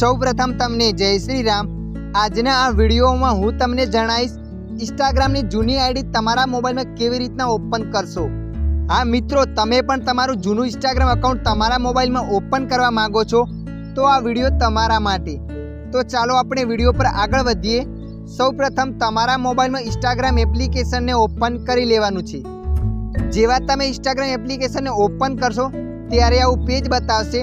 સૌપ્રથમ તમને જય શ્રી રામ આજના આ વિડીયોમાં હું તમને જણાવીશ, ઇન્સ્ટાગ્રામની જૂની આઈડી તમારા મોબાઈલમાં કેવી રીતના ઓપન કરશો? હા મિત્રો, તમે પણ તમારું જૂનું ઇન્સ્ટાગ્રામ અકાઉન્ટ તમારા મોબાઈલમાં ઓપન કરવા માંગો છો, તો આ વીડિયો તમારા માટે. તો ચાલો આપણે વીડિયો પર આગળ વધીએ. સૌપ્રથમ તમારા મોબાઈલમાં ઇન્સ્ટાગ્રામ એપ્લિકેશનને ઓપન કરી લેવાનું છે. જેવા તમે ઇન્સ્ટાગ્રામ એપ્લિકેશનને ઓપન કરશો, ત્યારે આવું પેજ બતાવશે.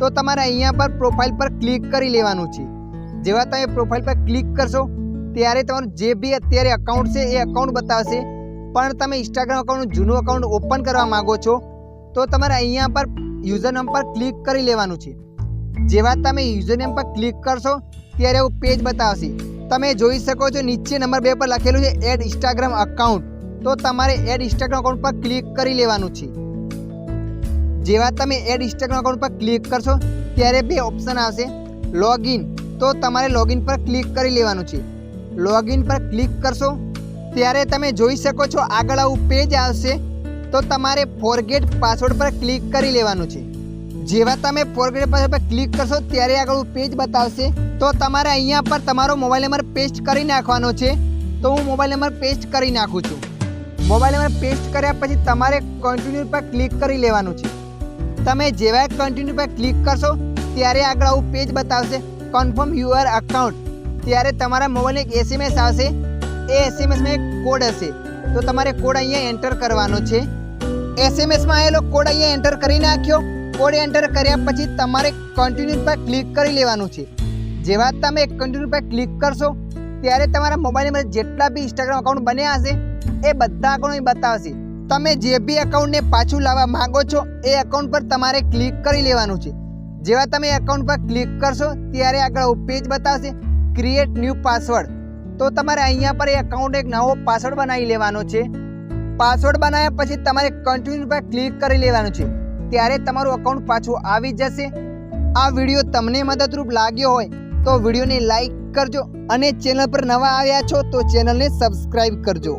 તો તમારે અહીંયા પર પ્રોફાઇલ પર ક્લિક કરી લેવાનું છે. જેવા તમે પ્રોફાઇલ પર ક્લિક કરશો, ત્યારે તમારું જે બી અત્યારે અકાઉન્ટ છે, એ અકાઉન્ટ બતાવશે. પણ તમે ઇન્સ્ટાગ્રામ અકાઉન્ટ જૂનું અકાઉન્ટ ઓપન કરવા માંગો છો, તો તમારે અહીંયા પર યુઝર નેમ પર ક્લિક કરી લેવાનું છે. જેવા તમે યુઝર નેમ પર ક્લિક કરશો, ત્યારે એવું પેજ બતાવશે. તમે જોઈ શકો છો, નીચે નંબર બે પર લખેલું છે એડ ઇન્સ્ટાગ્રામ અકાઉન્ટ તો તમારે એડ ઇન્સ્ટાગ્રામ અકાઉન્ટ પર ક્લિક કરી લેવાનું છે. જેવા તમે એડ ઇન્સ્ટાગ્રામ અકાઉન્ટ પર ક્લિક કરશો, ત્યારે બે ઓપ્શન આવશે. લોગિન તો તમારે લોગિન પર ક્લિક કરી લેવાનું છે. લોગિન પર ક્લિક કરશો, ત્યારે તમે જોઈ શકો છો આગળ આવું પેજ આવશે. તો તમારે ફોરગેટ પાસવર્ડ પર ક્લિક કરી લેવાનું છે. જેવા તમે ફોરગેટ પાસવર્ડ પર ક્લિક કરશો, ત્યારે આગળ પેજ બતાવશે. તો તમારે અહીંયા પર તમારો મોબાઈલ નંબર પેસ્ટ કરી નાખવાનો છે. તો હું મોબાઈલ નંબર પેસ્ટ કરી નાખું છું. મોબાઈલ નંબર પેસ્ટ કર્યા પછી તમારે કન્ટિન્યુ પર ક્લિક કરી લેવાનું છે. તમે જેવા કન્ટિન્યુ પર ક્લિક કરશો, ત્યારે આગળ આવું પેજ બતાવશે. કન્ફર્મ યુઅર અકાઉન્ટ ત્યારે તમારા મોબાઈલને એક એસએમએસ આવશે. એ એસએમએસમાં એક કોડ હશે. તો તમારે કોડ અહીંયા એન્ટર કરવાનો છે. એસએમએસમાં આવેલો કોડ અહીંયા એન્ટર કરી નાખ્યો. કોડ એન્ટર કર્યા પછી તમારે કન્ટિન્યુ પર ક્લિક કરી લેવાનું છે. જેવા તમે કન્ટિન્યુ પર ક્લિક કરશો, ત્યારે તમારા મોબાઈલ નંબર જેટલા બી ઇન્સ્ટાગ્રામ અકાઉન્ટ બન્યા હશે, એ બધા અકાઉન્ટ બતાવશે. તમે જે બી અકાઉન્ટને પાછું લાવવા માગો છો, એ અકાઉન્ટ પર તમારે ક્લિક કરી લેવાનું છે. જેવા તમે એકાઉન્ટ પર ક્લિક કરશો, ત્યારે આગળ પેજ બતાવશે ક્રિએટ ન્યૂ પાસવર્ડ તો તમારે અહીંયા પર એ એકાઉન્ટ એક નવો પાસવર્ડ બનાવી લેવાનો છે. પાસવર્ડ બનાવ્યા પછી તમારે કન્ટિન્યુ પર ક્લિક કરી લેવાનું છે. ત્યારે તમારું અકાઉન્ટ પાછું આવી જશે. આ વીડિયો તમને મદદરૂપ લાગ્યો હોય, તો વિડીયોને લાઈક કરજો અને ચેનલ પર નવા આવ્યા છો, તો ચેનલને સબસ્ક્રાઈબ કરજો.